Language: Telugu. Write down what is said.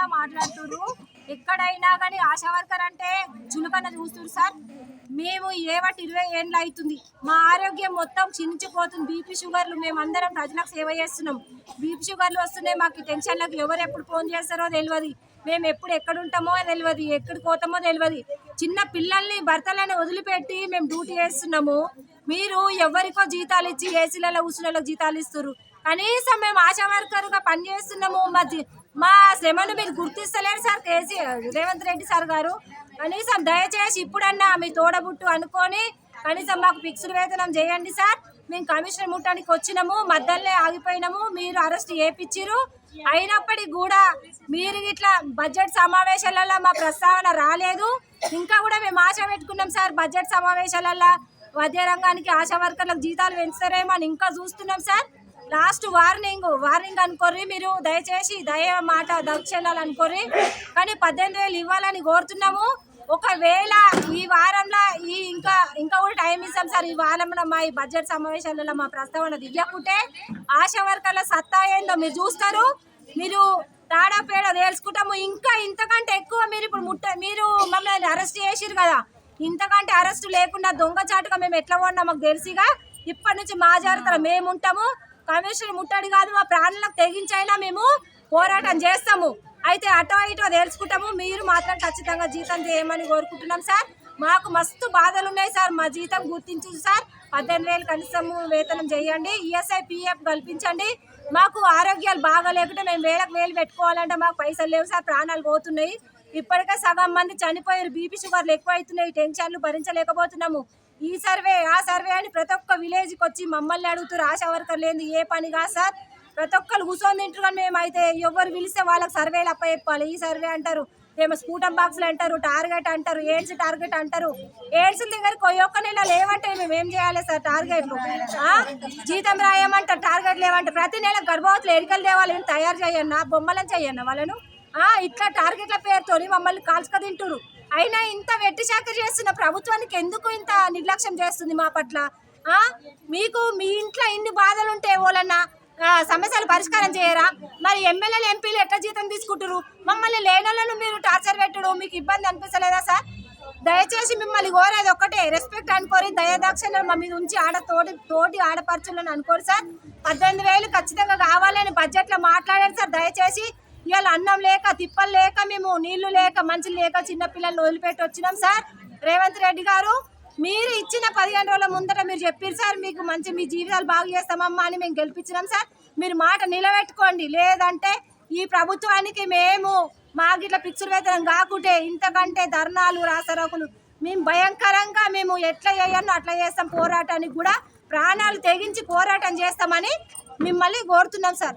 ఎక్కడైనా మాట్లాడుతున్నారు ఎక్కడైనా కానీ ఆశా వర్కర్ అంటే చులకన చూస్తున్నారు సార్. మేము ఏవట్ ఇరవై ఏళ్ళు అవుతుంది మా ఆరోగ్యం మొత్తం క్షీణించిపోతుంది బీపీ షుగర్లు మేమందరం ప్రజలకు సేవ చేస్తున్నాం. బీపీ షుగర్లు వస్తున్నాయి. మాకు టెన్షన్లకు ఎవరు ఎప్పుడు ఫోన్ చేస్తారో తెలియదు మేము ఎప్పుడు ఎక్కడ ఉంటామో తెలియదు ఎక్కడికి పోతామో తెలియదు చిన్న పిల్లల్ని భర్తలను వదిలిపెట్టి మేము డ్యూటీ చేస్తున్నాము. మీరు ఎవరికో జీతాలు ఇచ్చి ఏసీలలో కూర్చున్న జీతాలు ఇస్తారు కనీసం మేము ఆశా వర్కర్గా పనిచేస్తున్నాము. మా మా శ్రమను మీరు గుర్తిస్తలేరు sir KC Revanth Reddy sir గారు. కనీసం దయచేసి ఇప్పుడన్నా మీ తోడబుట్టు అనుకొని కనీసం మాకు ఫిక్స్డ్ వేతనం చేయండి సార్. మేము కమిషనర్ ముట్టానికి వచ్చినాము మధ్యలో ఆగిపోయినాము మీరు అరెస్ట్ చేపించిరు అయినప్పటికీ కూడా మీరు ఇట్లా బడ్జెట్ సమావేశాలలో మా ప్రస్తావన రాలేదు. ఇంకా కూడా మేము ఆశ పెట్టుకున్నాం సార్ బడ్జెట్ సమావేశాలలో వైద్య రంగానికి ఆశా వర్కర్లకు జీతాలు పెంచుతారేమో అని ఇంకా చూస్తున్నాం సార్. లాస్ట్ వార్నింగ్ వార్నింగ్ అనుకోర్రి మీరు. దయచేసి దయ మాట దక్షిణాలు అనుకోర్రి. కానీ పద్దెనిమిది వేలు ఇవ్వాలని కోరుతున్నాము. ఒకవేళ ఈ వారంలో ఈ ఇంకా ఇంకా కూడా టైం ఇస్తాం సార్. ఈ వారంలో మా ఈ బడ్జెట్ సమావేశాలలో మా ప్రస్తావన దిగకుంటే ఆశా వర్కర్ల సత్తా ఏందో మీరు చూస్తారు. మీరు తాడపేడ తెలుసుకుంటాము ఇంకా ఇంతకంటే ఎక్కువ మీరు ఇప్పుడు ముట్ట మీరు మమ్మల్ని అరెస్ట్ చేసిరు కదా. ఇంతకంటే అరెస్ట్ లేకుండా దొంగచాటుగా మేము ఎట్లా ఉన్నాం మాకు తెలిసిగా. ఇప్పటి నుంచి మా జాగ్రత్తలో మేము ఉంటాము. కమిషనర్ ముట్టడి కాదు మా ప్రాణాలకు తెగించైనా మేము పోరాటం చేస్తాము. అయితే అటో ఇటో తెలుసుకుంటాము. మీరు మాత్రం ఖచ్చితంగా జీతం చేయమని కోరుకుంటున్నాం సార్. మాకు మస్తు బాధలు ఉన్నాయి సార్. మా జీతం గుర్తించు సార్. పద్దెనిమిది వేలు కనీసం వేతనం చేయండి. ఈఎస్ఐ పిఎఫ్ కల్పించండి. మాకు ఆరోగ్యాలు బాగా లేకుంటే మేము వేలకు వేలు పెట్టుకోవాలంటే మాకు పైసలు లేవు సార్. ప్రాణాలు పోతున్నాయి. ఇప్పటికే సగం మంది చనిపోయారు. బీపీ షుగర్లు ఎక్కువ అవుతున్నాయి టెన్షన్లు భరించలేకపోతున్నాము. ఈ సర్వే ఆ సర్వే అని ప్రతి ఒక్క విలేజ్కి వచ్చి మమ్మల్ని అడుగుతారు. ఆశా వర్కర్ లేని ఏ పని కాదు సార్. ప్రతి ఒక్కరు కూర్చొని తింటారు కానీ మేమైతే ఎవరు పిలిస్తే వాళ్ళకి సర్వేలు అప్ప చెప్పాలి. ఈ సర్వే అంటారు ఏమో స్కూటర్ బాక్సులు అంటారు టార్గెట్ అంటారు ఎయిడ్స్ టార్గెట్ అంటారు. ఎయిడ్స్ దగ్గరికి పోయి ఒక్క నెల లేవంటే మేము ఏం చేయాలి సార్ టార్గెట్లు? జీతం రాయమంటారు టార్గెట్ లేవంటే ప్రతి నెల గర్భవతులు ఎరికలు తేవాలి తయారు చేయన్నా బొమ్మలను చేయన్నా వాళ్ళను? ఇట్లా టార్గెట్ల పేరుతోని మమ్మల్ని కాల్చుక తింటురు అయినా ఇంత వెట్టి చాకరీ చేస్తున్న ప్రభుత్వానికి ఎందుకు ఇంత నిర్లక్ష్యం చేస్తుంది మా పట్ల? ఆ? మీకు మీ ఇంట్లో ఇన్ని బాధలు ఉంటే వాళ్ళన్నా సమస్యలు పరిష్కారం చేయరా? మరి ఎమ్మెల్యేలు ఎంపీలు ఎట్లా జీతం తీసుకుంటారు మమ్మల్ని లేనలను మీరు టార్చర్ పెట్టడు మీకు ఇబ్బంది అనిపించలేదా సార్? దయచేసి మిమ్మల్ని కోరేది ఒక్కటే రెస్పెక్ట్ అనుకోరి దయదాక్షిణ్యం మా మీద ఉంచి ఆడ తోటి తోటి ఆడపరచులను అనుకోరు సార్. పద్దెనిమిది వేలు ఖచ్చితంగా కావాలని బడ్జెట్లో మాట్లాడారు సార్. దయచేసి ఇవాళ అన్నం లేక తిప్పలు లేక మేము నీళ్ళు లేక మంచి లేక చిన్నపిల్లల్ని వదిలిపెట్టి వచ్చినాం సార్. రేవంత్ రెడ్డి గారు మీరు ఇచ్చిన పదిహేను రోజుల ముందట మీరు చెప్పారు సార్ మీకు మంచి మీ జీవితాలు బాగు చేస్తామమ్మా అని మేము గెలిపించినాం సార్. మీరు మాట నిలబెట్టుకోండి. లేదంటే ఈ ప్రభుత్వానికి మేము మాకు ఇట్లా పిక్చర్ వేతనం కాకుంటే ఇంతకంటే ధర్నాలు రాసరోకులు. మేము భయంకరంగా మేము ఎట్లా చేయను అట్లా చేస్తాం పోరాటానికి కూడా. ప్రాణాలు తెగించి పోరాటం చేస్తామని మిమ్మల్ని కోరుతున్నాం సార్.